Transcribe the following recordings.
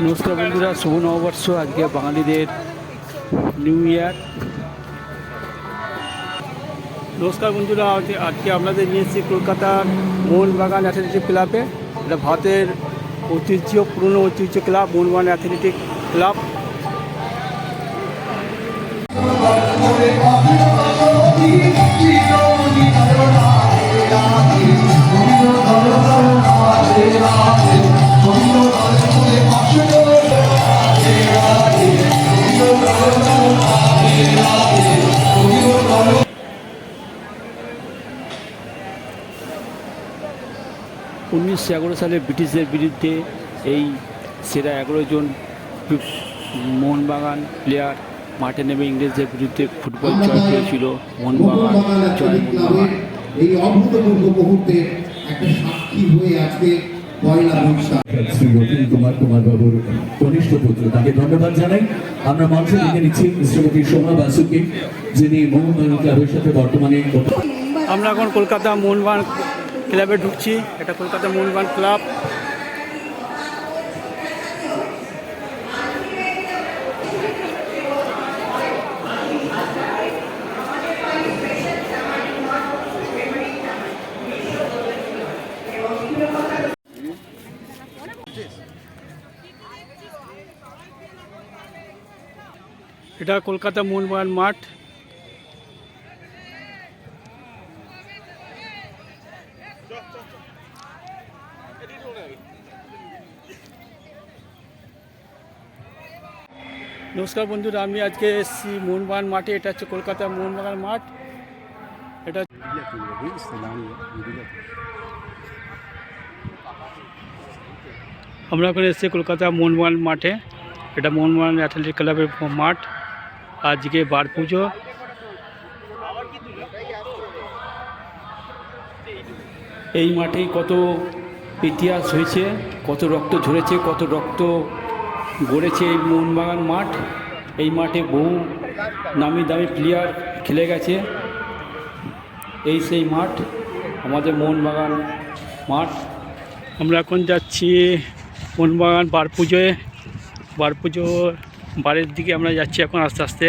নমস্কার বন্ধুরা, শুভ নববর্ষ। আজকে বাঙালিদের নিউ ইয়ার নমস্কার বন্ধুরা আজকে- আজকে আপনাদের নিয়ে এসেছি কলকাতার মোহনবাগান অ্যাথলেটিক ক্লাবে এটা ভারতের ঐতিহ্য, পুরনো ঐতিহ্য ক্লাব মোহনবাগান অ্যাথলেটিক ক্লাব উনিশশো এগারো সালে ব্রিটিশদের বিরুদ্ধে এই সেরা এগারো জন মোহনবাগান প্লেয়ার মাঠে নেমে ইংরেজদের বিরুদ্ধে ফুটবল জয় করেছিল। মোহনবাগান মোহনবাগান জয় মোহনবাগান। এই অভূতপূর্ব মুহূর্তে একটা সাক্ষী হয়ে আজকে পয়লা বৈশাখ। শ্রী রতন কুমার কুমার বাবুর কনিষ্ঠ পুত্র তাকে ধন্যবাদ জানাই। আমরা মঞ্চে দেখে নিচ্ছি শ্রীমতী সোমা বাসুকে যিনি মোহনবাগান ক্লাবের সাথে বর্তমানে আমরা এখন কলকাতা মোহনবাগান ক্লাবে ঢুকছি এটা কলকাতা মোহনবাগান ক্লাব। এটা কলকাতা মোহনবাগান মাঠ। নমস্কার বন্ধুরা, আমি আজকে এসেছি মোহনবাগান মাঠে। এটা হচ্ছে কলকাতা মোহনবাগান মাঠ। এটা আমরা এখন এসেছি কলকাতা মোহনবাগান মাঠে। এটা মোহনবাগান অ্যাথলেটিক ক্লাবের মাঠ। আজকে বার পুজো। এই মাঠেই কত ইতিহাস হয়েছে, কত রক্ত ঝরেছে, কত রক্ত গড়েছে এই মোহনবাগান মাঠ। এই মাঠে বহু নামি দামি প্লেয়ার খেলে গেছে। এই সেই মাঠ আমাদের মোহনবাগান মাঠ। আমরা এখন যাচ্ছি মোহনবাগান বার পুজোয়। বার পুজো বারের দিকে আমরা যাচ্ছি এখন আস্তে আস্তে।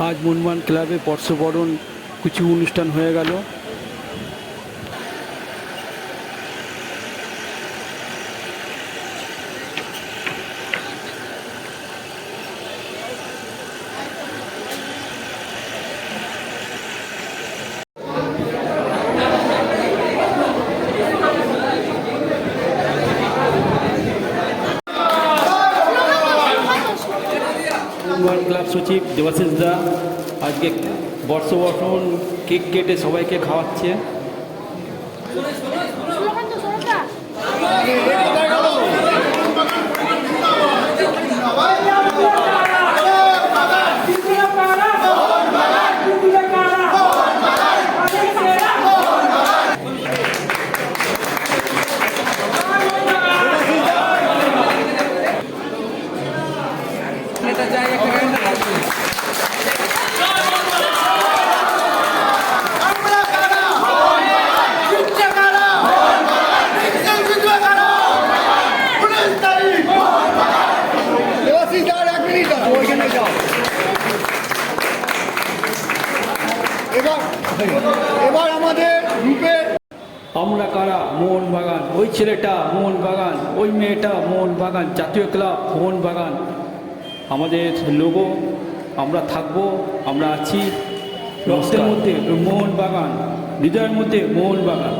আজ মনমান ক্লাবে বর্ষবরণ কিছু অনুষ্ঠান হয়ে গেল মোহনবাগান ক্লাব সচিব দেবাশিস দা আজকে বর্ষবর্ষণ কেক কেটে সবাইকে খাওয়াচ্ছে। এবার আমাদের আমরা কারা? মোহনবাগান। ওই ছেলেটা মোহনবাগান ওই মেয়েটা মোহনবাগান জাতীয় ক্লাব মোহনবাগান। আমাদের লোগো আমরা থাকব আমরা আছি রক্তের মধ্যে মোহনবাগান হৃদয়ের মধ্যে মোহনবাগান।